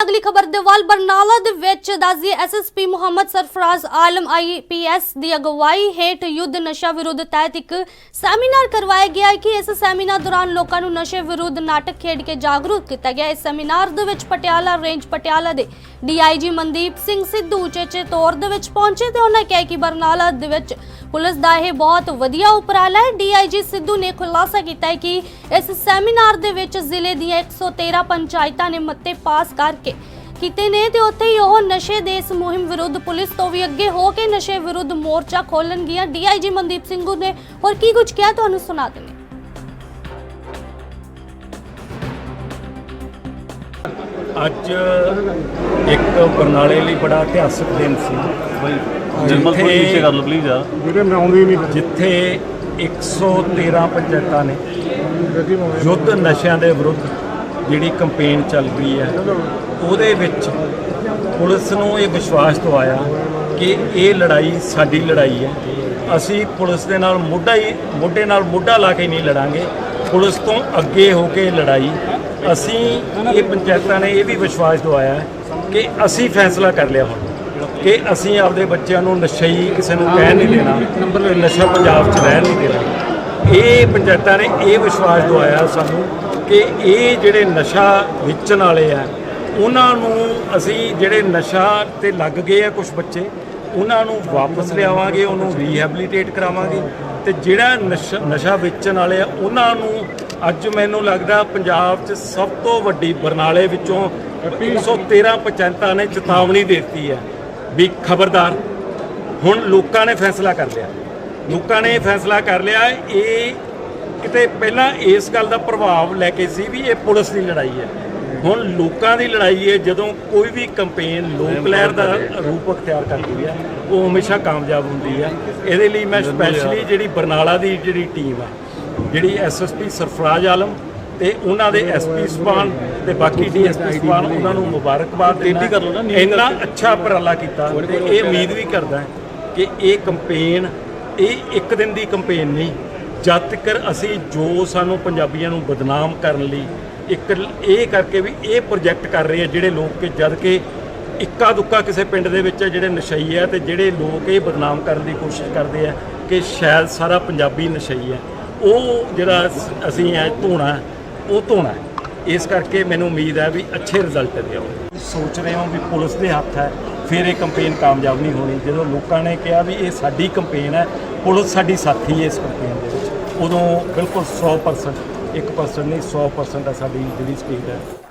ਅਗਲੀ ਖਬਰ ਦਿਵਾਲ ਬਰਨਾਲਾ ਦੇ ਵਿੱਚ ਦੱਸਦੀ ਐਸਐਸਪੀ ਮੁਹੰਮਦ ਸਰਫਰਾਜ਼ ਆਲਮ ਆਈਪੀਐਸ ਦੀ ਅਗਵਾਈ ਹੇਠ ਯੁੱਧ ਨਸ਼ਾ ਵਿਰੁੱਧ ਤਹਿਤ ਇੱਕ ਸੈਮੀਨਾਰ ਕਰਵਾਇਆ ਗਿਆ ਕਿ ਇਸ ਸੈਮੀਨਾਰ ਦੌਰਾਨ ਲੋਕਾਂ ਨੂੰ ਨਸ਼ੇ ਵਿਰੁੱਧ ਨਾਟਕ ਖੇਡ ਕੇ ਜਾਗਰੂਕ ਕੀਤਾ ਗਿਆ ਇਸ ਸੈਮੀਨਾਰ ਦੇ ਵਿੱਚ ਪਟਿਆਲਾ, ਰੇਂਜ ਪਟਿਆਲਾ ਦੇ ਡੀਆਈਜੀ ਮਨਦੀਪ ਸਿੰਘ ਸਿੱਧੂ ਉਚੇਚੇ ਤੌਰ ਦੇ ਵਿੱਚ ਪਹੁੰਚੇ ਤੇ ਉਹਨਾਂ ਕਿਹਾ ਕਿ ਬਰਨਾਲਾ ਦੇ ਵਿੱਚ ਪੁਲਿਸ ਦਾ ਇਹ ਬਹੁਤ ਵਧੀਆ ਉਪਰਾਲਾ ਹੈ। ਡੀਆਈਜੀ ਸਿੱਧੂ ਨੇ ਖੁਲਾਸਾ ਕੀਤਾ ਹੈ ਕਿ ਇਸ ਸੈਮੀਨਾਰ ਦੇ ਵਿੱਚ ਜ਼ਿਲ੍ਹੇ ਦੀਆਂ 113 ਪੰਚਾਇਤਾਂ ਨੇ ਮਤੇ ਪਾਸ ਕਰਕੇ ਕੀਤੇ ਨੇ ਤੇ ਉੱਥੇ ਹੀ ਉਹ ਨਸ਼ੇ ਦੇ ਇਸ ਮੁਹਿੰਮ ਵਿਰੁੱਧ ਪੁਲਿਸ ਤੋਂ ਵੀ ਅੱਗੇ ਹੋ ਕੇ ਨਸ਼ੇ ਵਿਰੁੱਧ ਮੋਰਚਾ ਖੋਲਣਗੀਆਂ ਡੀਆਈਜੀ ਮਨਦੀਪ ਸਿੰਘੂ ਨੇ ਹੋਰ ਕੀ ਕੁਝ ਕਿਹਾ? ਤੁਹਾਨੂੰ ਸੁਣਾ ਦਿੰਦੇ ਅੱਜ ਇੱਕ ਬਰਨਾਲੇ ਲਈ ਬੜਾ ਇਤਿਹਾਸਕ ਦਿਨ ਸੀ। ਜਰਮਲ ਥੋੜੀ ਜਿੱਥੇ- ਨੀਚੇ ਕਰ ਲਓ ਪਲੀਜ਼ ਯਾਰ। ਵੀਰੇ ਮੈਂ ਆਉਂਦੀ ਨਹੀਂ ਫਿਰ। ਜਿੱਥੇ 113 ਪੰਚਾਇਤਾਂ ਨੇ। ਯੁੱਧ ਨਸ਼ਿਆਂ ਦੇ ਵਿਰੁੱਧ ਜਿਹੜੀ ਕੰਪੇਨ ਚੱਲ ਰਹੀ ਹੈ ਉਹਦੇ ਵਿੱਚ ਪੁਲਿਸ ਨੂੰ ਇਹ ਵਿਸ਼ਵਾਸ ਦਵਾਇਆ ਕਿ ਇਹ ਲੜਾਈ ਸਾਡੀ ਲੜਾਈ ਹੈ। ਅਸੀਂ ਪੁਲਿਸ ਦੇ ਨਾਲ ਮੋਢਾ ਹੀ ਮੋਢੇ ਨਾਲ ਮੋਢਾ ਲਾ ਕੇ ਨਹੀਂ ਲੜਾਂਗੇ। ਪੁਲਿਸ ਤੋਂ ਅੱਗੇ ਹੋ ਕੇ ਲੜਾਈ ਅਸੀਂ ਇਹ ਪੰਚਾਇਤਾਂ ਨੇ ਇਹ ਵੀ ਵਿਸ਼ਵਾਸ ਦਵਾਇਆ ਹੈ ਕਿ ਅਸੀਂ ਫੈਸਲਾ ਕਰ ਲਿਆ ਹੁਣ, ਕਿ ਅਸੀਂ ਆਪਦੇ ਬੱਚਿਆਂ ਨੂੰ ਨਸ਼ਈ ਕਿਸੇ ਨੂੰ ਕਹਿ ਨਹੀਂ ਦੇਣਾ ਕਿ ਨਸ਼ਾ ਪੰਜਾਬ 'ਚ ਰਹਿਣ ਨਹੀਂ ਦੇਣਾ। ਇਹ ਪੰਚਾਇਤਾਂ ਨੇ ਇਹ ਵਿਸ਼ਵਾਸ ਦਵਾਇਆ ਸਾਨੂੰ ਕਿ ਇਹ ਜਿਹੜੇ ਨਸ਼ਾ ਵੇਚਣ ਵਾਲੇ ਆ, ਉਹਨਾਂ ਨੂੰ ਅਸੀਂ ਜਿਹੜੇ ਨਸ਼ਾ ਤੇ ਲੱਗ ਗਏ ਆ ਕੁਝ ਬੱਚੇ, ਉਹਨਾਂ ਨੂੰ ਵਾਪਸ ਲਿਆਵਾਂਗੇ, ਉਹਨੂੰ ਰੀਹੈਬਿਲਿਟੇਟ ਕਰਾਵਾਂਗੇ ਤੇ ਜਿਹੜਾ ਨਸ਼ਾ ਨਸ਼ਾ ਵੇਚਣ ਵਾਲੇ ਆ, ਉਹਨਾਂ ਨੂੰ ਅੱਜ ਮੈਨੂੰ ਲੱਗਦਾ ਪੰਜਾਬ 'ਚ ਸਭ ਤੋਂ ਵੱਡੀ ਬਰਨਾਲੇ ਵਿੱਚੋਂ 113 ਪੰਚਾਇਤਾਂ ਨੇ ਚੇਤਾਵਨੀ ਦਿੱਤੀ ਹੈ ਵੀ ਖਬਰਦਾਰ ਹੁਣ ਲੋਕਾਂ ਨੇ ਫੈਸਲਾ ਕਰ ਲਿਆ। ਲੋਕਾਂ ਨੇ ਫੈਸਲਾ ਕਰ ਲਿਆ ਇਹ ਕਿਤੇ ਪਹਿਲਾਂ ਇਸ ਗੱਲ ਦਾ ਪ੍ਰਭਾਵ ਲੈ ਕੇ ਸੀ ਵੀ ਇਹ ਪੁਲਿਸ ਦੀ ਲੜਾਈ ਹੈ। ਹੁਣ ਲੋਕਾਂ ਦੀ ਲੜਾਈ ਹੈ ਜਦੋਂ ਕੋਈ ਵੀ ਕੰਪੇਨ ਲੋਕ ਲਹਿਰ ਦਾ ਰੂਪ ਅਖਤਿਆਰ ਕਰਦੀ ਹੈ ਉਹ ਹਮੇਸ਼ਾ ਕਾਮਯਾਬ ਹੁੰਦੀ ਹੈ। ਇਹਦੇ ਲਈ ਮੈਂ ਸਪੈਸ਼ਲੀ ਜਿਹੜੀ ਬਰਨਾਲਾ ਦੀ ਜਿਹੜੀ ਟੀਮ ਆ ਜਿਹੜੀ ਐਸਐਸਪੀ ਸਰਫਰਾਜ਼ ਆਲਮ ਤੇ ਉਹਨਾਂ ਦੇ ਐਸਪੀ ਸਪਾਨ ਤੇ ਬਾਕੀ ਡੀਐਸਪੀ ਸਪਾਨ ਉਹਨਾਂ ਨੂੰ ਮੁਬਾਰਕਬਾਦ ਦਿੰਦਾ ਕਰ ਲਓ ਨਾ, ਇੰਨਾ ਅੱਛਾ ਉਪਰਾਲਾ ਕੀਤਾ ਤੇ ਇਹ ਉਮੀਦ ਵੀ ਕਰਦਾ ਕਿ ਇਹ ਕੰਪੇਨ ਇਹ ਇੱਕ ਦਿਨ ਦੀ ਕੰਪੇਨ ਨਹੀਂ ਜਦ ਤੱਕ ਅਸੀਂ ਜੋ ਸਾਨੂੰ ਪੰਜਾਬੀਆਂ ਨੂੰ ਬਦਨਾਮ ਕਰਨ ਲਈ ਇੱਕ ਇਹ ਕਰਕੇ ਵੀ ਇਹ ਪ੍ਰੋਜੈਕਟ ਕਰ ਰਹੇ ਆ ਜਿਹੜੇ ਲੋਕ ਕਿ ਜਦ ਕਿ ਇੱਕਾ ਦੁੱਕਾ ਕਿਸੇ ਪਿੰਡ ਦੇ ਵਿੱਚ ਜਿਹੜੇ ਨਸ਼ਈ ਆ ਤੇ ਜਿਹੜੇ ਲੋਕ ਇਹ ਬਦਨਾਮ ਕਰਨ ਦੀ ਕੋਸ਼ਿਸ਼ ਕਰਦੇ ਆ ਕਿ ਸ਼ਾਇਦ ਸਾਰਾ ਪੰਜਾਬੀ ਨਸ਼ਈ ਆ ਉਹ ਜਿਹੜਾ ਅਸ- ਅਸੀਂ ਐ ਧੋਣਾ ਉਹ ਧੋਣਾ ਹੈ। ਇਸ ਕਰਕੇ ਮੈਨੂੰ ਉਮੀਦ ਹੈ ਵੀ ਅੱਛੇ ਰਿਜ਼ਲਟ ਦਿਓ ਸੋਚ ਰਹੇ ਹਾਂ ਵੀ ਪੁਲਿਸ ਦੇ ਹੱਥ ਹੈ, ਫਿਰ ਇਹ ਕੰਪੇਨ ਕਾਮਯਾਬ ਨਹੀਂ ਹੋਣੀ। ਜਦੋਂ ਲੋਕਾਂ ਨੇ ਕਿਹਾ ਵੀ ਇਹ ਸਾਡੀ ਕੰਪੇਨ ਹੈ, ਪੁਲਿਸ ਸਾਡੀ ਸਾਥੀ ਹੈ ਇਸ ਕੰਪੇਨ ਦੇ ਵਿੱਚ। ਉਦੋਂ ਬਿਲਕੁਲ 100% 1% ਨਹੀਂ 100% ਹੈ ਸਾਡੀ ਜਿਹੜੀ ਸਟੇਟ ਹੈ।